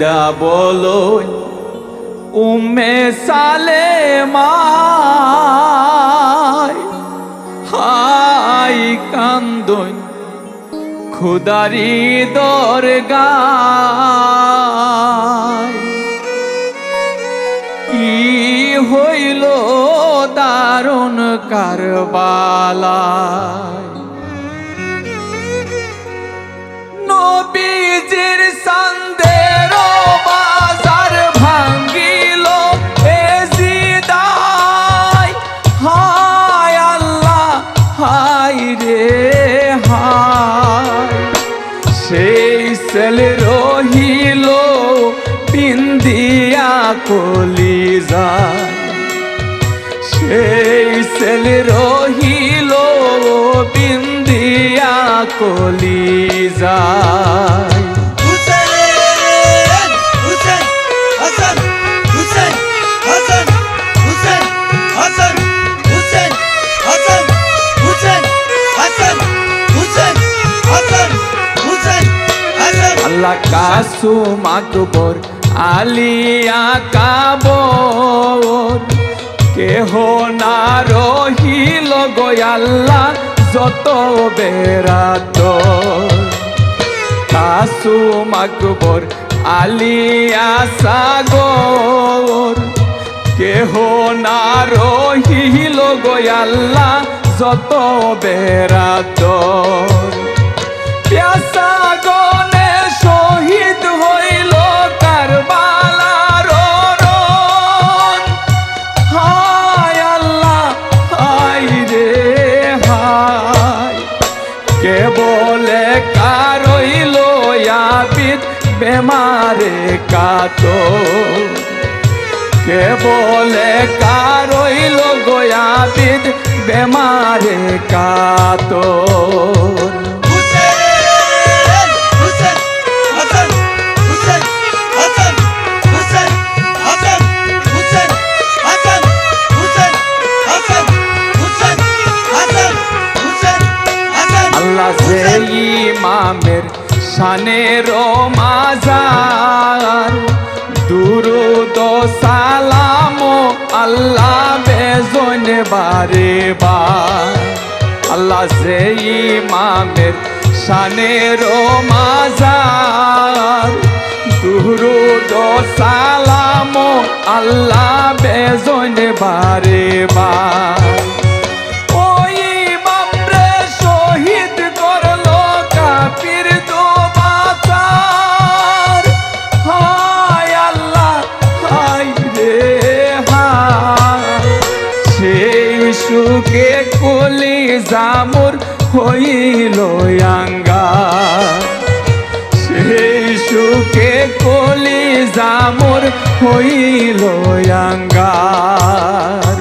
কইরা বলো উম্মে সালে হাই কান্দন খুদারি দরগায়। কি হইল দারুণ কারবালায়? কলি যায়। সেই সেল রহিল বিন্দিয়া কলি যায়। আল্লাহ কাসু মাকবর আলিয়া কাবর, কেহ না রহিল গয়াল্লা যত বেড়াত কাসু মাকবর আলিয়া সাগর, কেহ না রহিল গয়াল্লা যত বেড়াত কে বলে কারইল গোয়াবিদ বেমারে কাতো। হুসেন হুসেন হাসান হুসেন হাসান হুসেন হাসান হুসেন হাসান হুসেন হাসান হুসেন হাসান হুসেন হাসান আল্লাহ যে ইমামের শানের মাজার দুরুদ সালাম আল্লাহ বেজন বারে বা আল্লাহ যে ইমামের শানের মাজার দুরুদ সালাম আল্লাহ সুখে কলি জামুর হইল আঙ্গা। সেই সুখে কলি জামুর হইল আঙ্গার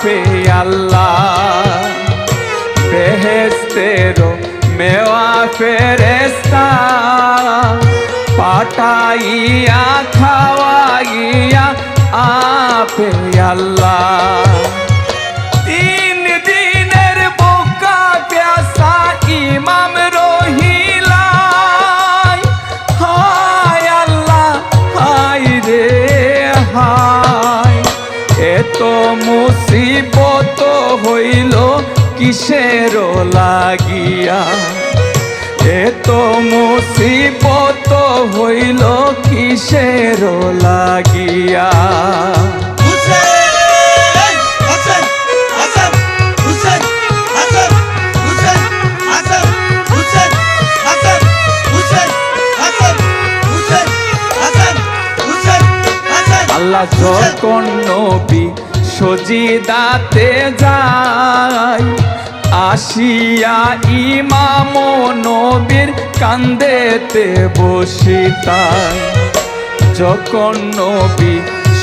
আপে আল্লাহ। বেহেস্তেরো মেওয়া ফেরেস্তা পাঠাইয়া খাওয়াইয়া আপে আল্লাহ। মুসিবত হইল কিসের লাগিয়া এত মুসিবত হইল কিসের লাগিয়া আল্লাহ যখন নবী সজিদাতে যায় আসিয়া ইমাম নবীর কান্দেতে বসিতায় যখন নবী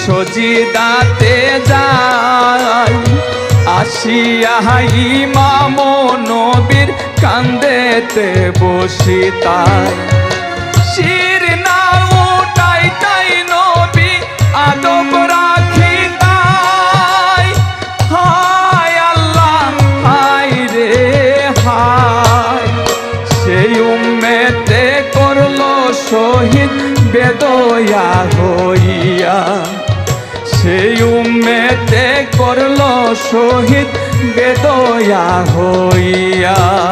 সজিদাতে যায় আসিয়া ইমাম নবীর কান্দেতে বসি তাই শির না উঠাই তাই নবী, আদব বেদয়া হইয়া। সেই উম্মেতে করল শহীদ বেদয়া হইয়া।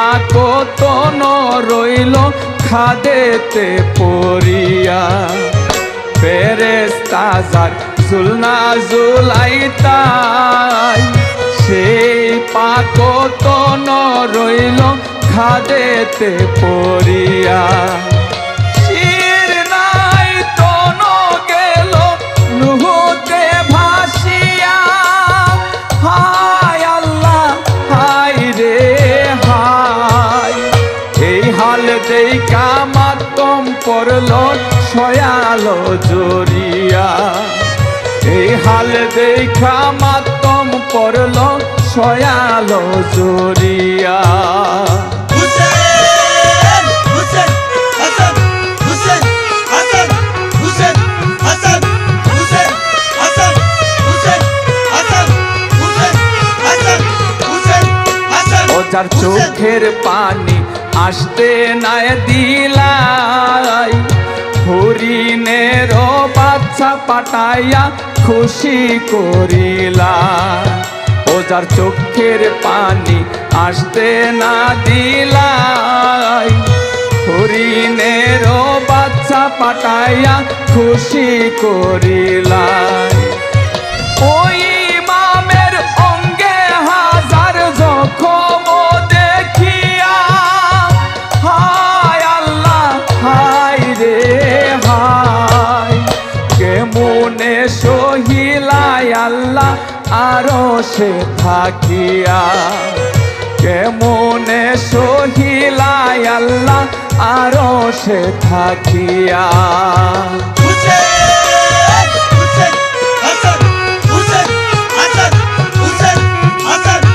পাকত রইল খাদেতে পড়িয়া। ফেরেস্তাজার জুলনা জুলাই তাই সেই পাকত রইল খাদেতে পড়িয়া। জরিয়া। এই হাল দেখা মাতম পড়ল সয়ালো ও যার চোখের পানি আসতে নাই দিলাই হরিণের বাচ্চা পাঠাইয়া খুশি করিলা। ও যার চোখের পানি আসতে না দিলাই। হরিণের বাচ্চা পাঠাইয়া খুশি করিলাই। আরও সে থাকিয়া কেমনে সহিলায় আল্লাহ আরও সে থাকিয়া? হুসেন হুসেন হাসান হুসেন হাসান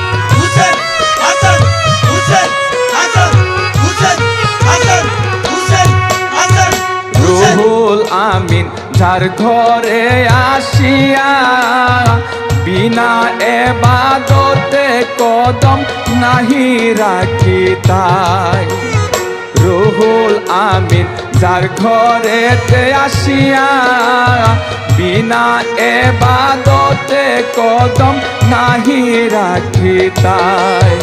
কদম নাহি রাখি তাই। রুহুল আমিন, যার ঘরেতে আসিয়া বিনা এবাদতে কদম নাহি রাখি তাই।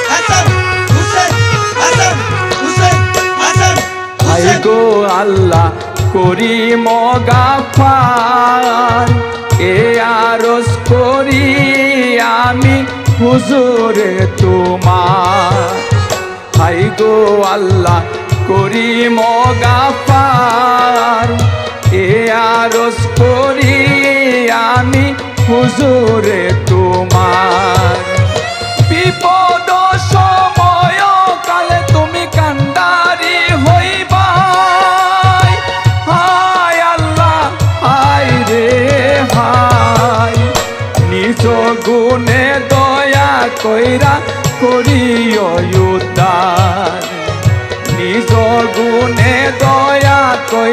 হাসান হুসেন হাসান হাই হুসেন গো আল্লাহ করি মগাফার এ আরস করি আমি হুজুরে তোমার। হাই গো আল্লাহ করি মগাফার এ আরস করি আমি হুজুরে তোমার।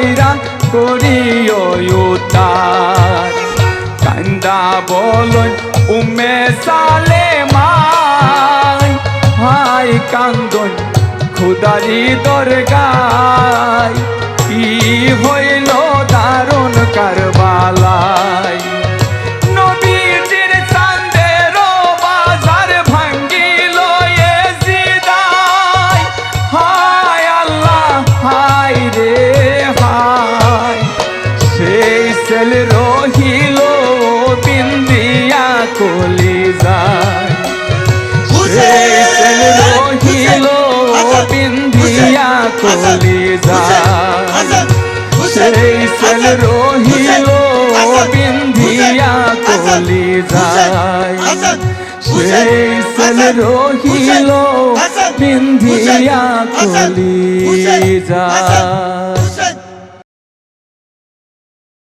কইরা করিও উতার কান্দা বলন, উমে সালে মাই হাই কান্দন, খুদারি দরগাই কি হইল দারুণ কারবালাই রহিল বিন্ধিয়া কলি যায়। সেই সেল রহিল বিন্ধিয়া কলি যায়।